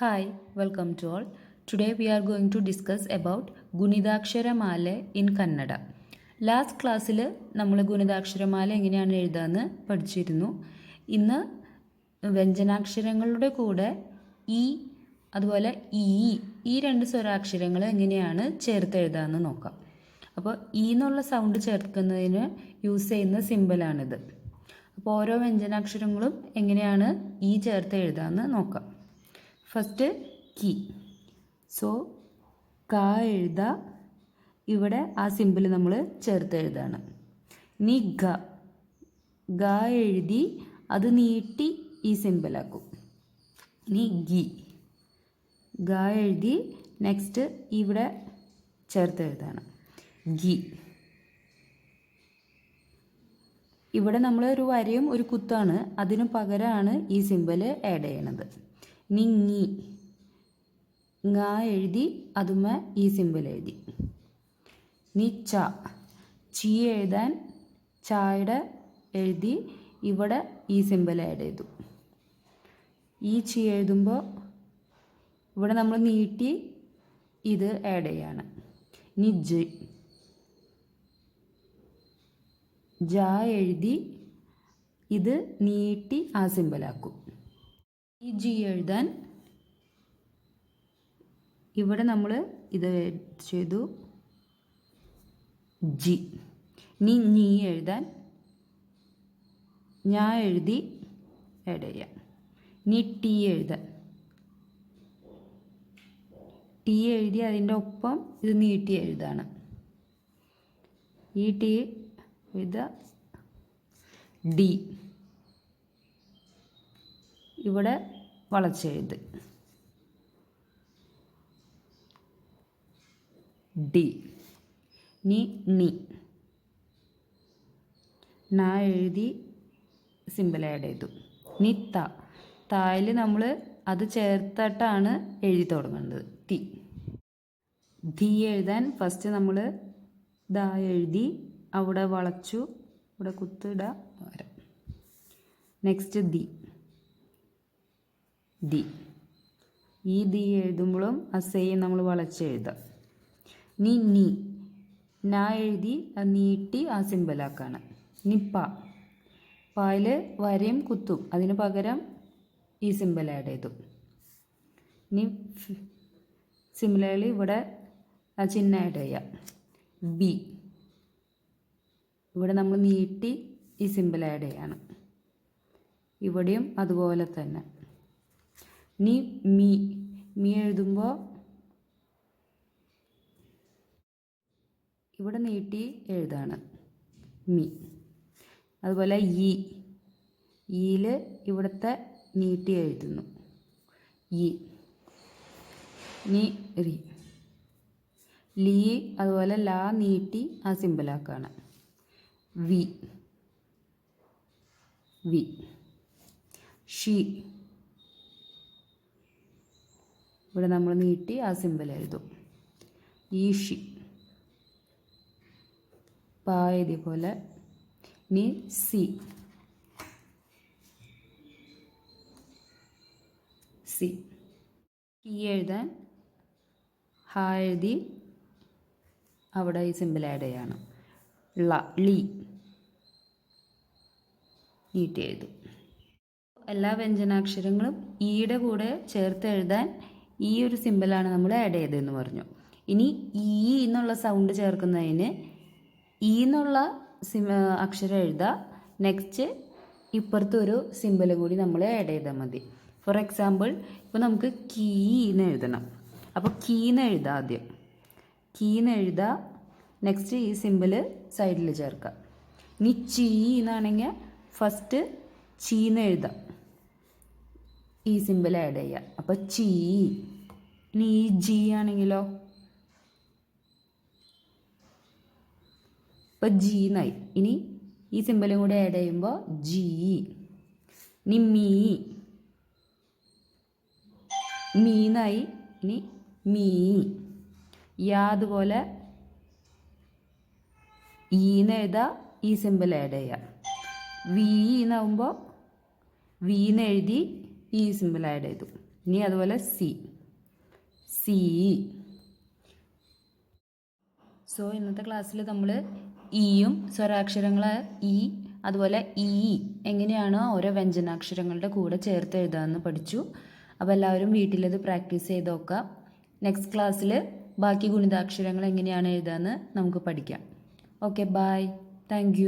Hi, welcome to all. Today we are going to discuss about ഗുണിതാക്ഷരമാല in Kannada last ക്ലാസ്സിൽ നമ്മൾ ഗുണിതാക്ഷരമാല എങ്ങനെയാണ് എഴുതാമെന്ന് പഠിച്ചിരുന്നു. ഇന്ന് വ്യഞ്ജനാക്ഷരങ്ങളുടെ കൂടെ ഇ അതുപോലെ ഈ ഈ രണ്ട് സ്വരാക്ഷരങ്ങൾ എങ്ങനെയാണ് ചേർത്ത് എഴുതാമെന്ന് നോക്കാം. അപ്പോൾ ഈ എന്നുള്ള സൗണ്ട് ചേർക്കുന്നതിന് യൂസ് ചെയ്യുന്ന സിമ്പിളാണിത് അപ്പോൾ ഓരോ വ്യഞ്ജനാക്ഷരങ്ങളും എങ്ങനെയാണ് ഈ ചേർത്ത് എഴുതാമെന്ന് നോക്കാം. ഫസ്റ്റ് കി. സോ ക എഴുത. ഇവിടെ ആ സിമ്പിൾ നമ്മൾ ചേർത്ത് എഴുതാണ്. ഇനി ഗ. ഗ എഴുതി അത് നീട്ടി ഈ സിമ്പിളാക്കും ഇനി ഗി. ഗ എഴുതി നെക്സ്റ്റ് ഇവിടെ ചേർത്ത് എഴുതാണ്. ഗി. ഇവിടെ നമ്മൾ ഒരു വരയും ഒരു കുത്താണ്. അതിനു പകരമാണ് ഈ സിമ്പിൾ ആഡ് ചെയ്യണത്. ഇനി ങ എഴുതി അതുമ ഈ സിമ്പിൾ എഴുതി. നിച്ച. ചി എഴുതാൻ ചായുടെ എഴുതി ഇവിടെ ഈ സിമ്പിൾ ആഡ് ചെയ്തു. ഈ ചി എഴുതുമ്പോൾ ഇവിടെ നമ്മൾ നീട്ടി ഇത് ആഡ് ചെയ്യാണ്. നിജ്. ജ എഴുതി ഇത് നീട്ടി ആ സിമ്പിളാക്കും ഈ ജി എഴുതാൻ ഇവിടെ നമ്മൾ ഇത് ചെയ്തു. ജി ഇനി നീ എഴുതാൻ ഞാൻ എഴുതി ആഡ് ചെയ്യാം. ടി എഴുതാൻ. ടി എഴുതി അതിന്റെ ഒപ്പം ഇത് നീട്ടി എഴുതാണ്. ഈ ടി എഴുത. ഡി ഇവിടെ വളച്ചെഴുത് ഡി. നി നി. ന എഴുതി സിമ്പിൾ ആഡ് ചെയ്തു. നി ത. തായിൽ നമ്മൾ അത് ചേർത്തിട്ടാണ് എഴുതി തുടങ്ങുന്നത്. തി. ധി എഴുതാൻ ഫസ്റ്റ് നമ്മൾ ദ എഴുതി അവിടെ വളച്ചു ഇവിടെ കുത്തിട നെക്സ്റ്റ് ദി ദി. ഈ ദി എഴുതുമ്പോഴും ആ സെയിം നമ്മൾ വളച്ച് എഴുതാം നീ നീ. നാ എഴുതി നീട്ടി ആ സിമ്പിളാക്കാണ് ഇനി പ. പായിൽ വരയും കുത്തും. അതിന് പകരം ഈ സിമ്പിൾ ആഡ് ചെയ്തു. ഇനി സിമിലർലി ഇവിടെ ആ ചിഹ്നം ആഡ് ചെയ്യാം. ബി. ഇവിടെ നമ്മൾ നീട്ടി ഈ സിമ്പിൾ ആഡ് ചെയ്യാണ്. ഇവിടെയും അതുപോലെ തന്നെ. ഇനി മീ മീ എഴുതുമ്പോൾ ഇവിടെ നീട്ടി എഴുതാണ്. മീ. അതുപോലെ ഈ ഈയിൽ ഇവിടുത്തെ നീട്ടി എഴുതുന്നു. ഈ നീ റി ലീ അതുപോലെ ലാ നീട്ടി ആ സിമ്പിളാക്കാണ്. V V. ഷീ ഇവിടെ നമ്മൾ നീട്ടി ആ സിമ്പിൾ എഴുതും. ഈഷി. പായതി പോലെ ഇനി സി. സി. കീ എഴുതാൻ ഹ എഴുതി അവിടെ ഈ സിമ്പിൾ ആഡ് ചെയ്യാണ്. ള ലി. നീട്ടി എഴുതും. എല്ലാ വ്യഞ്ജനാക്ഷരങ്ങളും ഈയുടെ കൂടെ ചേർത്ത് എഴുതാൻ ഈ ഒരു സിമ്പിളാണ് നമ്മൾ ആഡ് ചെയ്തതെന്ന് പറഞ്ഞു. ഇനി ഈ എന്നുള്ള സൗണ്ട് ചേർക്കുന്നതിന് ഈ എന്നുള്ള സിം അക്ഷരം എഴുതുക നെക്സ്റ്റ് ഇപ്പുറത്തെ ഒരു സിമ്പിളും കൂടി നമ്മൾ ആഡ് ചെയ്താൽ മതി. ഫോർ എക്സാമ്പിൾ ഇപ്പോൾ നമുക്ക് കീ എന്ന് എഴുതണം. അപ്പോൾ കീ എന്ന് എഴുതുക ആദ്യം. കീ എന്ന് എഴുതുക നെക്സ്റ്റ് ഈ സിമ്പിൾ സൈഡിൽ ചേർക്കുക ഇനി ചീ എന്നാണെങ്കിൽ ഫസ്റ്റ് ചീന്ന് എഴുതാം. ഈ സിമ്പിൾ ആഡ് ചെയ്യുക അപ്പോൾ ചീ ഇനി ഈ ജി ആണെങ്കിലോ? ഇപ്പോൾ ജി എന്നായി ഇനി ഈ സിമ്പിളും കൂടി ആഡ് ചെയ്യുമ്പോൾ ജി ഇനി മീ മീന്നായി ഇനി മീ യാ അതുപോലെ ഈന്ന് എഴുതാ ഈ സിമ്പിൾ ആഡ് ചെയ്യുക വി എന്നാകുമ്പോൾ വീന്ന് എഴുതി ഈ സിമ്പിൾ ആഡ് ചെയ്തു. ഇനി അതുപോലെ സി സി സോ ഇന്നത്തെ ക്ലാസ്സിൽ നമ്മൾ ഇയും സ്വരാക്ഷരങ്ങൾ ഇ അതുപോലെ ഇ എങ്ങനെയാണ് ഓരോ വ്യഞ്ജനാക്ഷരങ്ങളുടെ കൂടെ ചേർത്ത് എഴുതാമെന്ന് പഠിച്ചു. അപ്പോൾ എല്ലാവരും വീട്ടിലത് പ്രാക്ടീസ് ചെയ്ത് നോക്കാം നെക്സ്റ്റ് ക്ലാസ്സിൽ ബാക്കി ഗുണിതാക്ഷരങ്ങൾ എങ്ങനെയാണ് എഴുതാമെന്ന് നമുക്ക് പഠിക്കാം. Okay bye thank